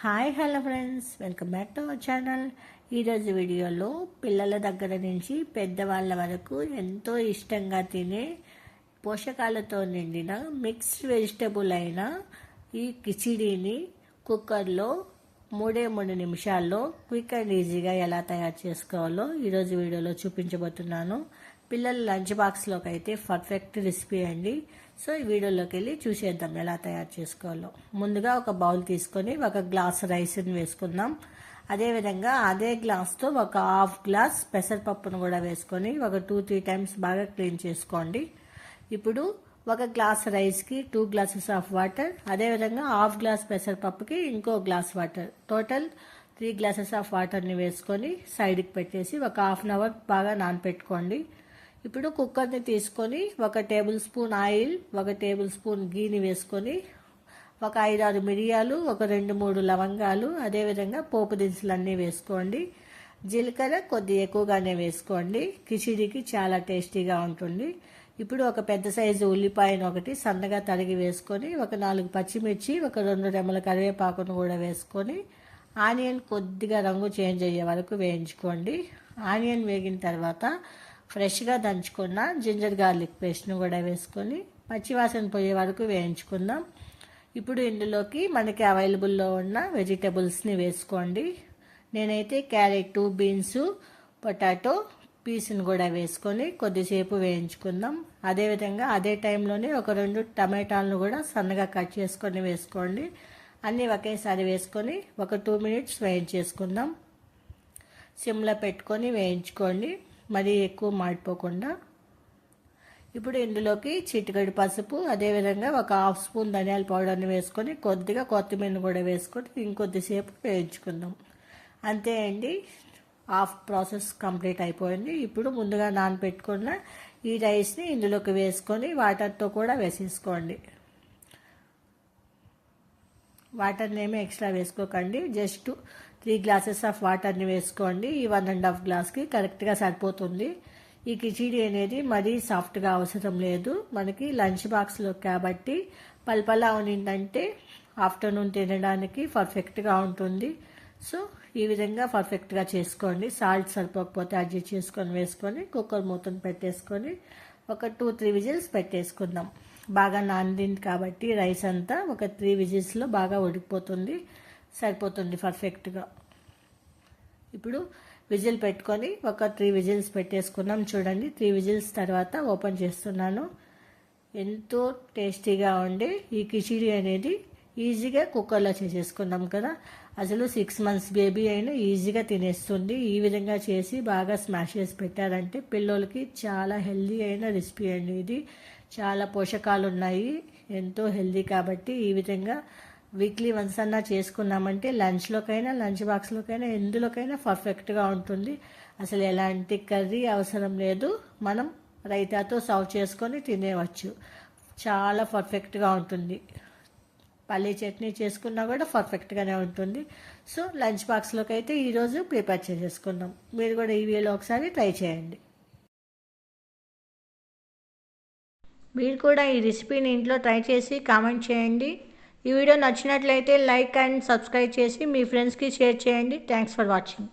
Hi hello friends. Welcome back to our channel. ఈరోజు వీడియోలో పిల్లల దగ్గర నుంచి పెద్దవాళ్ళ వరకు ఎంతో ఇష్టంగా తినే పోషకాలతో నిండిన మిక్స్డ్ వెజిటబుల్ అయిన ఈ కిచిడీని కుక్కర్లో మూడే మూడు నిమిషాల్లో క్విక్ అండ్ ఈజీగా ఎలా తయారు చేసుకోవాలో ఈరోజు వీడియోలో చూపించబోతున్నాను. పిల్లల లంచ్ బాక్స్లోకి అయితే పర్ఫెక్ట్ రెసిపీ అండి. సో ఈ వీడియోలోకి వెళ్ళి చూసేద్దాం ఎలా తయారు చేసుకోవాలో. ముందుగా ఒక బౌల్ తీసుకొని ఒక గ్లాస్ రైస్ని వేసుకుందాం. అదేవిధంగా అదే గ్లాస్తో ఒక హాఫ్ గ్లాస్ పెసరపప్పును కూడా వేసుకొని ఒక టూ త్రీ టైమ్స్ బాగా క్లీన్ చేసుకోండి. ఇప్పుడు ఒక గ్లాస్ రైస్కి టూ గ్లాసెస్ ఆఫ్ వాటర్ అదేవిధంగా హాఫ్ గ్లాస్ పెసరపప్పుకి ఇంకో glass water total three glasses of వాటర్ని వేసుకొని సైడ్కి పెట్టేసి ఒక హాఫ్ అన్ అవర్ బాగా నానపెట్టుకోండి. ఇప్పుడు కుక్కర్ని తీసుకొని ఒక టేబుల్ స్పూన్ ఆయిల్ ఒక టేబుల్ స్పూన్ గీని వేసుకొని ఒక ఐదారు మిరియాలు ఒక రెండు మూడు లవంగాలు అదేవిధంగా పోపు దినుసులు అన్నీ వేసుకోండి. జీలకర్ర కొద్ది ఎక్కువగానే వేసుకోండి. కిచిడికి చాలా టేస్టీగా ఉంటుంది. ఇప్పుడు ఒక పెద్ద సైజు ఉల్లిపాయను ఒకటి సన్నగా తరిగి వేసుకొని ఒక నాలుగు పచ్చిమిర్చి ఒక రెండు రెమ్మల కరివేపాకును కూడా వేసుకొని ఆనియన్ కొద్దిగా రంగు చేంజ్ అయ్యే వరకు వేయించుకోండి. ఆనియన్ వేగిన తర్వాత ఫ్రెష్గా దంచుకున్న జింజర్ గార్లిక్ పేస్ట్ను కూడా వేసుకొని పచ్చివాసన పోయే వరకు వేయించుకుందాం. ఇప్పుడు ఇందులోకి మనకి అవైలబుల్లో ఉన్న వెజిటబుల్స్ని వేసుకోండి. నేనైతే క్యారెట్ బీన్స్ పొటాటో పీస్ని కూడా వేసుకొని కొద్దిసేపు వేయించుకుందాం. అదేవిధంగా అదే టైంలోనే ఒక రెండు టమాటాలను కూడా సన్నగా కట్ చేసుకొని వేసుకోండి. అన్నీ ఒకేసారి వేసుకొని ఒక టూ మినిట్స్ వేయించేసుకుందాం. సిమ్లో పెట్టుకొని వేయించుకోండి. మరీ ఎక్కువ మాడిపోకుండా. ఇప్పుడు ఇందులోకి చిటికడి పసుపు అదేవిధంగా ఒక హాఫ్ స్పూన్ ధనియాల పౌడర్ని వేసుకొని కొద్దిగా కొత్తిమీర కూడా వేసుకొని ఇంకొద్దిసేపు వేయించుకుందాం. అంతే అండి. హాఫ్ ప్రాసెస్ కంప్లీట్ అయిపోయింది. ఇప్పుడు ముందుగా నానబెట్టుకున్న ఈ రైస్ని ఇందులోకి వేసుకొని వాటర్తో కూడా వేసేసుకోండి. వాటర్ని ఏమీ ఎక్స్ట్రా వేసుకోకండి. జస్ట్ త్రీ గ్లాసెస్ ఆఫ్ వాటర్ని వేసుకోండి. ఈ వన్ అండ్ హాఫ్ గ్లాస్కి కరెక్ట్గా సరిపోతుంది. ఈ కిచిడి అనేది మరీ సాఫ్ట్గా అవసరం లేదు. మనకి లంచ్ బాక్స్లో కాబట్టి పల్పలా ఉన్నిందంటే ఆఫ్టర్నూన్ తినడానికి పర్ఫెక్ట్గా ఉంటుంది. సో ఈ విధంగా పర్ఫెక్ట్గా చేసుకోండి. సాల్ట్ సరిపోకపోతే అడ్జస్ట్ చేసుకొని వేసుకొని కుక్కర్ మూతను పెట్టేసుకొని ఒక టూ త్రీ విజిల్స్ పెట్టేసుకుందాం. బాగా నానింది కాబట్టి రైస్ అంతా ఒక త్రీ విజిల్స్లో బాగా ఉడికిపోతుంది సరిపోతుంది పర్ఫెక్ట్గా. ఇప్పుడు విజిల్ పెట్టుకొని ఒక త్రీ విజిల్స్ పెట్టేసుకున్నాం చూడండి త్రీ విజిల్స్ తర్వాత ఓపెన్ చేస్తున్నాను. ఎంతో టేస్టీగా ఉండే ఈ కిచిడి అనేది ఈజీగా కుక్కర్లో చేసేసుకున్నాం కదా. అసలు సిక్స్ మంత్స్ బేబీ అయినా ఈజీగా తినేస్తుంది. ఈ విధంగా చేసి బాగా స్మాష్ చేసి పెట్టారంటే పిల్లలకి చాలా హెల్దీ అయిన రెసిపీ అండి ఇది. చాలా పోషకాలు ఉన్నాయి. ఎంతో హెల్దీ కాబట్టి ఈ విధంగా వీక్లీ వన్స్ అన్నా చేసుకున్నామంటే లంచ్లోకైనా లంచ్ బాక్స్లోకైనా ఎందులోకైనా పర్ఫెక్ట్గా ఉంటుంది. అసలు ఎలాంటి కర్రీ అవసరం లేదు. మనం రైతాతో సర్వ్ చేసుకొని తినేవచ్చు. చాలా పర్ఫెక్ట్గా ఉంటుంది. పల్లీ చట్నీ చేసుకున్నా కూడా పర్ఫెక్ట్గానే ఉంటుంది. సో లంచ్ బాక్స్లోకి అయితే ఈరోజు ప్రిపేర్ చేసేసుకున్నాం మీరు కూడా ఈ వీడియోలో ఒకసారి ట్రై చేయండి. మీరు కూడా ఈ రెసిపీని ఇంట్లో ట్రై చేసి కామెంట్ చేయండి. ఈ వీడియో నచ్చినట్లయితే లైక్ అండ్ సబ్స్క్రైబ్ చేసి మీ ఫ్రెండ్స్కి షేర్ చేయండి. Thanks for watching